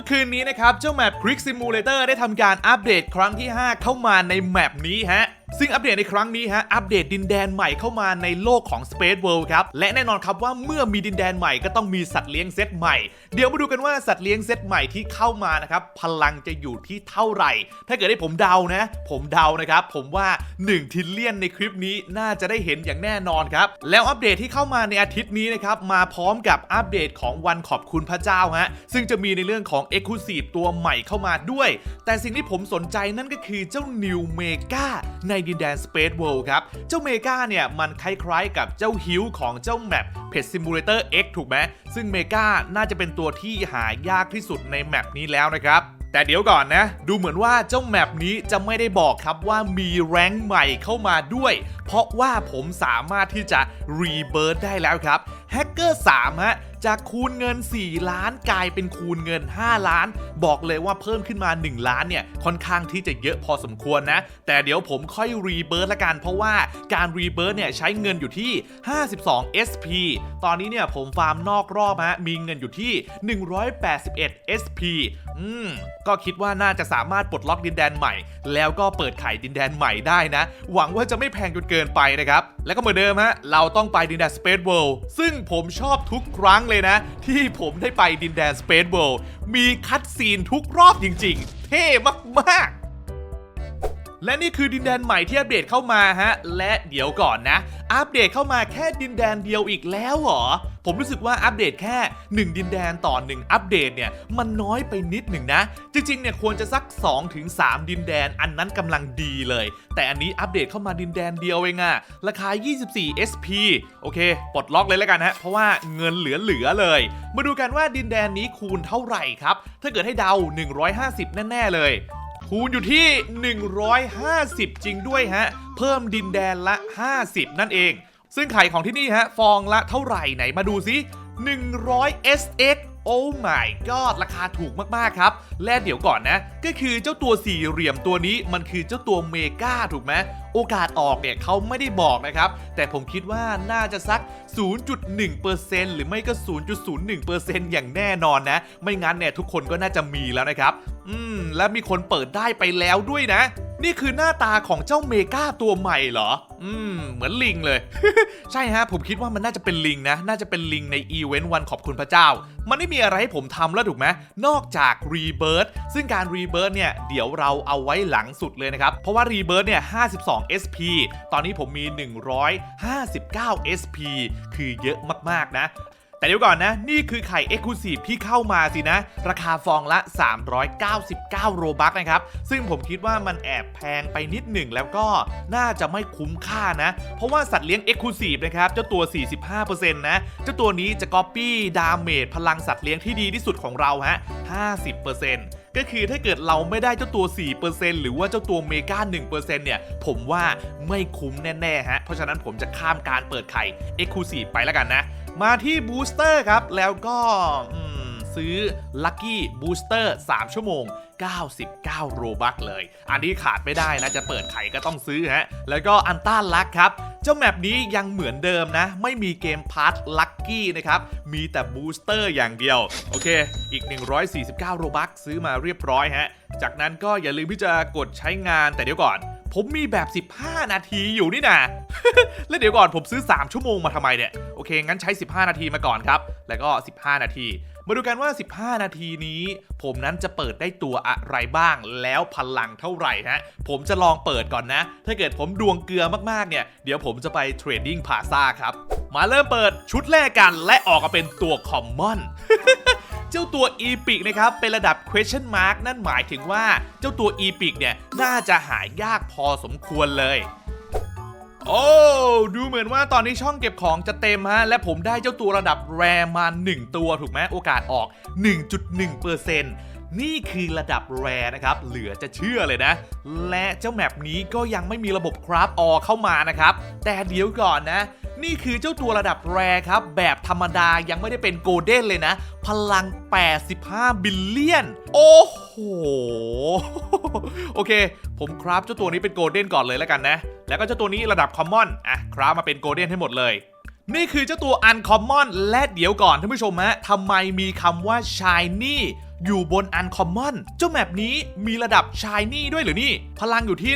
มื่อคืนนี้นะครับ เจ้าแมป Quick Simulator ได้ทำการอัปเดตครั้งที่ 5 เข้ามาในแมปนี้ฮะ ซึ่งอัปเดตในครั้งนี้ฮะ อัปเดตดินแดนใหม่เข้ามาในโลกของ Space World ครับ และแน่นอนครับว่าเมื่อมีดินแดนใหม่ก็ต้องมีสัตว์เลี้ยงเซตใหม่ เดี๋ยวมาดูกันว่าสัตว์เลี้ยงเซตใหม่ที่เข้ามานะครับ พลังจะอยู่ที่เท่าไหร่ ถ้าเกิดให้ผมเดานะ ผมเดานะครับ ผมว่า 1 ทิลเลียนในคลิปนี้น่าจะได้เห็นอย่างแน่นอนครับ แล้วอัปเดตที่เข้ามาในอาทิตย์นี้นะครับ มาพร้อมกับอัปเดตของวันขอบคุณพระเจ้าฮะ ซึ่งจะมีในเรื่องของ e x c l u s i v e ตัวใหม่เข้ามาด้วย แต่สิ่งที่ผมสนใจนั่นก็คือเจ้า New Mega ในดินแดน Space World ครับ เจ้า Mega เนี่ย มันคล้ายๆกับเจ้าฮิวของเจ้าแมป Pet Simulator X ถูกไหมซึ่ง Mega น่าจะเป็นตัวที่หายากที่สุดในแมปนี้แล้วนะครับแต่เดี๋ยวก่อนนะ ดูเหมือนว่าเจ้าแมปนี้จะไม่ได้บอกครับว่ามีแรงใหม่เข้ามาด้วย เพราะว่าผมสามารถที่จะรีเบิร์ดได้แล้วครับ แฮกเกอร์3ฮะจากคูณเงิน 4 ล้านกลายเป็นคูณเงิน 5 ล้าน บอกเลยว่าเพิ่มขึ้นมา 1 ล้านเนี่ยค่อนข้างที่จะเยอะพอสมควรนะ แต่เดี๋ยวผมค่อยรีเบิร์ดละกัน เพราะว่าการรีเบิร์ดเนี่ยใช้เงินอยู่ที่ 52 SP ตอนนี้เนี่ยผมฟาร์มนอกรอบฮะมีเงินอยู่ที่ 181 SP อืมก็คิดว่าน่าจะสามารถปลดล็อกดินแดนใหม่ แล้วก็เปิดไขดินแดนใหม่ได้นะ หวังว่าจะไม่แพงจนเกินไปนะครับแล้วก็เหมือนเดิมฮะเราต้องไปดินแดน Space World ซึ่งผมชอบทุกครั้งเลยนะ ที่ผมได้ไปดินแดนสเปซเวิลด์มีคัดซีนทุกรอบจริงๆ เท่มากๆและนี่คือดินแดนใหม่ที่อัปเดตเข้ามาฮะ และเดี๋ยวก่อนนะ อัปเดตเข้ามาแค่ดินแดนเดียวอีกแล้วเหรอ ผมรู้สึกว่าอัปเดตแค่ 1 ดินแดนต่อ 1 อัปเดตเนี่ย มันน้อยไปนิดหนึ่งนะ จริงๆเนี่ยควรจะสัก 2-3 ดินแดนอันนั้นกำลังดีเลย แต่อันนี้อัปเดตเข้ามาดินแดนเดียวเองอะราคา 24 SP โอเค ปลดล็อกเลยแล้วกันฮะ เพราะว่าเงินเหลือๆเลย มาดูกันว่าดินแดนนี้คูณเท่าไหร่ครับ ถ้าเกิดให้เดา 150 แน่ ๆ เลย คูณอยู่ที่ 150 จริงด้วยฮะ เพิ่มดินแดนละ 50 นั่นเอง ซึ่งไข่ของที่นี่ฮะ ฟองละเท่าไหร่ไหนมาดูซิ100 SX โอ้ my god ราคาถูกมาก ๆ ครับ และเดี๋ยวก่อนนะ ก็คือเจ้าตัวสี่เหลี่ยมตัวนี้มันคือเจ้าตัวเมกาถูกไหมโอกาสออกเนี่ยเขาไม่ได้บอกนะครับ แต่ผมคิดว่าน่าจะสัก 0.1%หรือไม่ก็ 0.01%อย่างแน่นอนนะ ไม่งั้นเนี่ยทุกคนก็น่าจะมีแล้วนะครับ อืม และมีคนเปิดได้ไปแล้วด้วยนะ นี่คือหน้าตาของเจ้าเมกาตัวใหม่เหรอ อืม เหมือนลิงเลย ใช่ฮะ ผมคิดว่ามันน่าจะเป็นลิงนะ น่าจะเป็นลิงในอีเวนต์วันขอบคุณพระเจ้า มันไม่มีอะไรให้ผมทำแล้วถูกไหม นอกจากรีเบิร์ตซึ่งการรีเบิร์ตเนี่ย เดี๋ยวเราเอาไว้หลังสุดเลยนะครับ เพราะว่ารีเบิร์ตเนี่ย 52 SP ตอนนี้ผมมี 159 SP คือเยอะมากๆนะ แต่เดี๋ยวก่อนนะ นี่คือไข่ e x c l u s i v e ที่เข้ามาสินะ ราคาฟองละ 399 โรบัคนะครับ ซึ่งผมคิดว่ามันแอบแพงไปนิดหนึ่งแล้วก็น่าจะไม่คุ้มค่านะ เพราะว่าสัตว์เลี้ยง e x c l u s i v e นะครับ เจ้าตัว 45%นะ เจ้าตัวนี้จะก๊อปปี้ดาเมจพลังสัตว์เลี้ยงที่ดีที่สุดของเราฮะ 50%ก็คือถ้าเกิดเราไม่ได้เจ้าตัว 4%หรือว่าเจ้าตัวเมกา1%เนี่ย ผมว่าไม่คุ้มแน่ ๆ ฮะ เพราะฉะนั้นผมจะข้ามการเปิดไข่ e x c l u s i v e ไปแล้วกันนะ มาที่บูสเตอร์ครับแล้วก็ซื้อ Lucky Booster 3ชั่วโมง 99 โรบัคเลย อันนี้ขาดไม่ได้นะ จะเปิดไข่ก็ต้องซื้อฮะ แล้วก็อันต้าลักครับ เจ้าแมปนี้ยังเหมือนเดิมนะ ไม่มีเกมพาร์ทลัคกี้นะครับ มีแต่บูสเตอร์อย่างเดียว โอเค อีก 149 โรบัคซื้อมาเรียบร้อยฮะ จากนั้นก็อย่าลืมที่จะกดใช้งานแต่เดี๋ยวก่อน ผมมีแบบ 15 นาทีอยู่นี่นะแล้วเดี๋ยวก่อนผมซื้อ 3 ชั่วโมงมาทำไมเนี่ย โอเค งั้นใช้ 15 นาทีมาก่อนครับ แล้วก็ 15 นาที มาดูกันว่า 15 นาทีนี้ ผมนั้นจะเปิดได้ตัวอะไรบ้าง แล้วพลังเท่าไหร่ฮะ ผมจะลองเปิดก่อนนะ ถ้าเกิดผมดวงเกลือมากๆ เนี่ย เดี๋ยวผมจะไปเทรดดิ้งพาซาครับ มาเริ่มเปิดชุดแรกกัน และออกมาเป็นตัวคอมมอน เจ้าตัว e p i c นะครับเป็นระดับ question mark นั่นหมายถึงว่าเจ้าตัว e p i c เนี่ยน่าจะหายากพอสมควรเลยโอ้ดูเหมือนว่าตอนนี้ช่องเก็บของจะเต็มฮะ และผมได้เจ้าตัวระดับแรมา 1 ตัวถูกไหมโอกาสออก 1.1%นี่คือระดับแรนะครับ เหลือจะเชื่อเลยนะ และเจ้าแมปนี้ก็ยังไม่มีระบบคราฟออเข้ามานะครับ แต่เดี๋ยวก่อนนะ นี่คือเจ้าตัวระดับแรครับ แบบธรรมดายังไม่ได้เป็นโกลเด้นเลยนะ พลัง 85 บิลเลียน โอ้โห โอเค ผมคราฟเจ้าตัวนี้เป็นโกลเด้นก่อนเลยแล้วกันนะ แล้วก็เจ้าตัวนี้ระดับคอมมอนอะคราฟมาเป็นโกลเด้นให้หมดเลย นี่คือเจ้าตัว Uncommon และเดี๋ยวก่อนท่านผู้ชมฮะทำไมมีคำว่า Shiny อยู่บน Uncommon เจ้าแมปนี้มีระดับ Shiny ด้วยหรือนี่ พลังอยู่ที่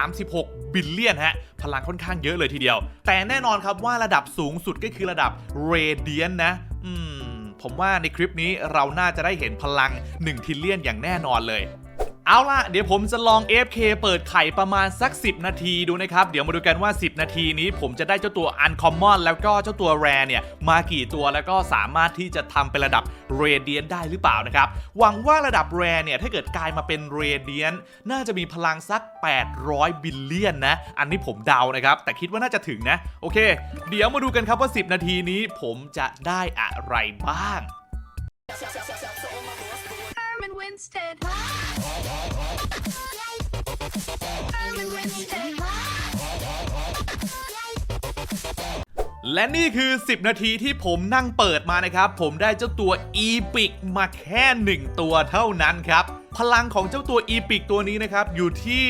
136 บิลเลียนฮะ พลังค่อนข้างเยอะเลยทีเดียว แต่แน่นอนครับว่าระดับสูงสุดก็คือระดับ Radiant นะ อืม ผมว่าในคลิปนี้เราน่าจะได้เห็นพลัง 1 ทิลเลียนอย่างแน่นอนเลย เอาล่ะ เดี๋ยวผมจะลอง AFK เปิดไข่ประมาณสัก 10 นาทีดูนะครับ เดี๋ยวมาดูกันว่า 10 นาทีนี้ ผมจะได้เจ้าตัว Uncommon แล้วก็เจ้าตัว Rare เนี่ยมากี่ตัวแล้วก็สามารถที่จะทำเป็นระดับ Radiant ได้หรือเปล่านะครับ หวังว่าระดับ Rare เนี่ยถ้าเกิดกลายมาเป็น Radiant น่าจะมีพลังสัก 800 บิลเลียนนะ อันนี้ผมเดานะครับ แต่คิดว่าน่าจะถึงนะ โอเค เดี๋ยวมาดูกันครับว่า 10 นาทีนี้ผมจะได้อะไรบ้าง Winston. และนี่คือ 10 นาทีที่ผมนั่งเปิดมานะครับ ผมได้เจ้าตัวอีปิกมาแค่ 1 ตัวเท่านั้นครับพลังของเจ้าตัว e p i c ตัวนี้นะครับ อยู่ที่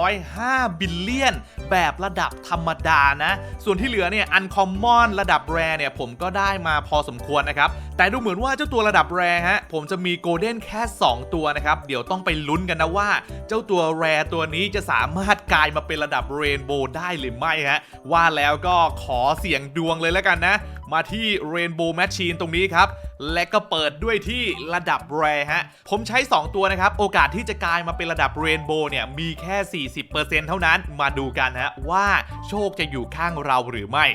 105 บิลเลียน แบบระดับธรรมดานะ ส่วนที่เหลือเนี่ย uncommon ระดับแรเนี่ย ผมก็ได้มาพอสมควรนะครับ แต่ดูเหมือนว่าเจ้าตัวระดับแรฮะผมจะมีโกลเด้นแค่ 2 ตัวนะครับ เดี๋ยวต้องไปลุ้นกันนะว่า เจ้าตัวแรตัวนี้จะสามารถกลายมาเป็นระดับเรนโบว์ได้หรือไม่ฮะว่าแล้วก็ขอเสี่ยงดวงเลยแล้วกันนะ มาที่ Rainbow Machine ตรงนี้ครับ และก็เปิดด้วยที่ระดับแรฮะ ผมใช้ 2 ตัวนะครับ โอกาสที่จะกลายมาเป็นระดับ Rainbow เนี่ย มีแค่ 40%เท่านั้นมาดูกันฮะ ว่าโชคจะอยู่ข้างเราหรือไม่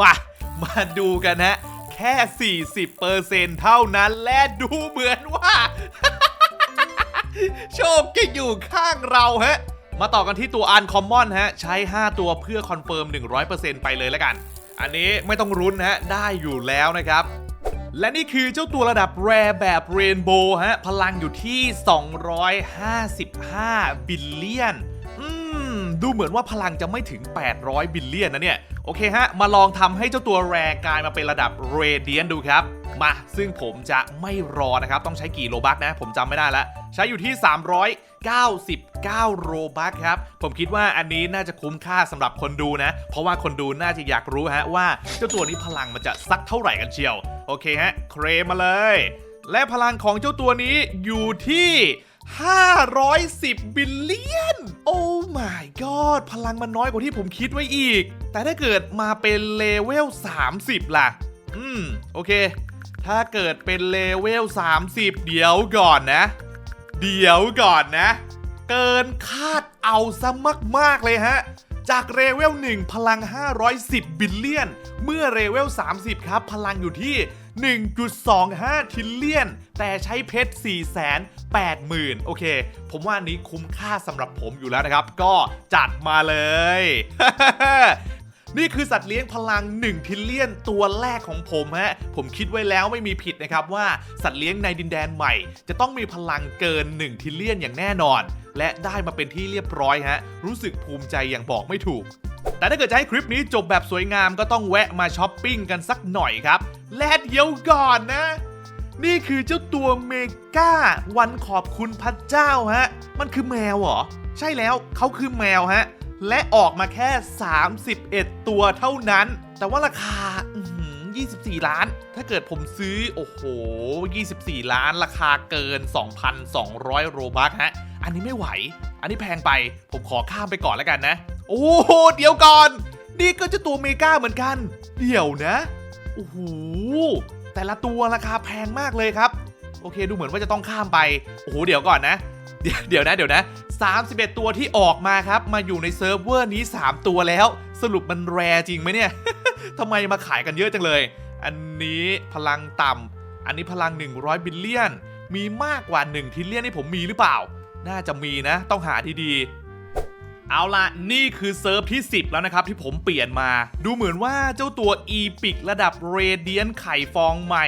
มา มาดูกันฮะ แค่ 40%เท่านั้นและดูเหมือนว่า โชคจะอยู่ข้างเราฮะ มาต่อกันที่ตัว Uncommon ฮะ ใช้ 5 ตัวเพื่อคอนเฟิร์ม 100%ไปเลยแล้วกัน อันนี้ไม่ต้องรุ้นฮะ ได้อยู่แล้วนะครับ และนี่คือเจ้าตัวระดับแรแบบเรนโบว์ฮะ พลังอยู่ที่ 255 บิลเลียน อืม ดูเหมือนว่าพลังจะไม่ถึง 800 บิลเลียนนะเนี่ย โอเคฮะ มาลองทำให้เจ้าตัวแรกลายมาเป็นระดับเรเดียนดูครับ มา ซึ่งผมจะไม่รอนะครับ ต้องใช้กี่โลบักนะ ผมจำไม่ได้แล้ว ใช้อยู่ที่ 399โรบักครับ ผมคิดว่าอันนี้น่าจะคุ้มค่าสำหรับคนดูนะ เพราะว่าคนดูน่าจะอยากรู้ฮะว่าเจ้าตัวนี้พลังมันจะสักเท่าไหร่กันเชียว โอเคฮะ เครมมาเลย และพลังของเจ้าตัวนี้อยู่ที่510 บิลเลียน โอ้ my god พลังมันน้อยกว่าที่ผมคิดไว้อีก แต่ถ้าเกิดมาเป็นเลเวล 30 ล่ะ อืม โอเค ถ้าเกิดเป็นเลเวล 30 เดี๋ยวก่อนนะ เดี๋ยวก่อนนะ เกินคาดเอาซะมาก ๆ เลยฮะ จากเรเวล 1 พลัง 510 บิลเลียน เมื่อเรเวล 30 ครับ พลังอยู่ที่ 1.25 ทิลเลียน แต่ใช้เพชร480,000 โอเค ผมว่านี้คุ้มค่าสำหรับผมอยู่แล้วนะครับ ก็จัดมาเลย นี่คือสัตว์เลี้ยงพลัง 1 ทิลเลียนตัวแรกของผมฮะ ผมคิดไว้แล้วไม่มีผิดนะครับว่าสัตว์เลี้ยงในดินแดนใหม่ จะต้องมีพลังเกิน 1 ทิลเลียนอย่างแน่นอน และได้มาเป็นที่เรียบร้อยฮะ รู้สึกภูมิใจอย่างบอกไม่ถูก แต่ถ้าเกิดจะให้คลิปนี้จบแบบสวยงามก็ต้องแวะมาช้อปปิ้งกันสักหน่อยครับ และเดี๋ยวก่อนนะนี่คือเจ้าตัวเมกาวันขอบคุณพระเจ้าฮะ มันคือแมวเหรอ ใช่แล้วเขาคือแมวฮะ และออกมาแค่ 31 ตัวเท่านั้น แต่ว่าราคา24 ล้าน ถ้าเกิดผมซื้อ โอ้โห 24 ล้าน ราคาเกิน 2,200 โรบัคฮะ อันนี้ไม่ไหว อันนี้แพงไป ผมขอข้ามไปก่อนแล้วกันนะ โอ้โห เดี๋ยวก่อน นี่ก็จะตัวเมกาเหมือนกัน เดี๋ยวนะ โอ้โห แต่ละตัวราคาแพงมากเลยครับ โอเค ดูเหมือนว่าจะต้องข้ามไป โอ้โห เดี๋ยวก่อนนะ เดี๋ยวเดี๋ยวนะเดี๋ยวนะ 31 ตัวที่ออกมาครับ มาอยู่ในเซิร์ฟเวอร์นี้ 3 ตัวแล้ว สรุปมันแรจริงไหมเนี่ย ทำไมมาขายกันเยอะจังเลย อันนี้พลังต่ำอันนี้พลัง 100 บิลเลียน มีมากกว่า 1 ทิลเลียนที่ผมมีหรือเปล่า น่าจะมีนะ ต้องหาดีๆ เอาละนี่คือเซิร์ฟที่ 10 แล้วนะครับ ที่ผมเปลี่ยนมา ดูเหมือนว่าเจ้าตัว e p i c ระดับเรเดียนไข่ฟองใหม่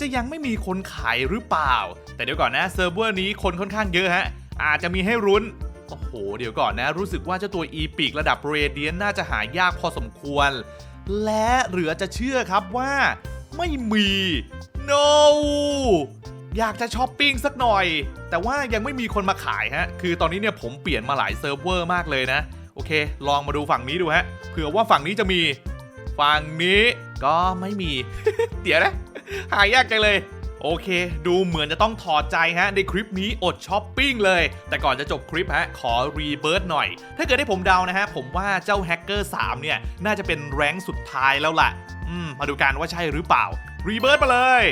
จะยังไม่มีคนขายหรือเปล่า แต่เดี๋ยวก่อนนะเซิร์ฟเวอร์นี้คนค่อนข้างเยอะฮะ อาจจะมีให้รุ้นโอ้โห เดี๋ยวก่อนนะ รู้สึกว่าเจ้าตัว e p i c ระดับเรเดียนน่าจะหายากพอสมควร และเหลือจะเชื่อครับว่าไม่มี no อยากจะช้อปปิ้งสักหน่อย แต่ว่ายังไม่มีคนมาขายฮะ คือตอนนี้เนี่ยผมเปลี่ยนมาหลายเซิร์ฟเวอร์มากเลยนะ โอเค ลองมาดูฝั่งนี้ดูฮะ เผื่อว่าฝั่งนี้จะมี ฝั่งนี้ก็ไม่มี เดี๋ยวนะ หายากจังเลย โอเค ดูเหมือนจะต้องถอดใจฮะ ในคลิปนี้อดช้อปปิ้งเลย แต่ก่อนจะจบคลิปฮะ ขอรีเบิร์ตหน่อย ถ้าเกิดให้ผมเดานะฮะ ผมว่าเจ้าแฮกเกอร์3เนี่ย น่าจะเป็นแรงสุดท้ายแล้วล่ะ อืม มาดูกันว่าใช่หรือเปล่า รีเบิร์ตมาเลย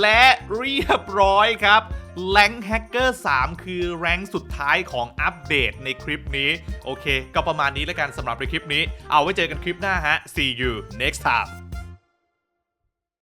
และเรียบร้อยครับแรงแฮกเกอร์3คือแรงสุดท้ายของอัปเดตในคลิปนี้ โอเค ก็ประมาณนี้แล้วกันสำหรับในคลิปนี้ เอาไว้เจอกันคลิปหน้าฮะ see you next time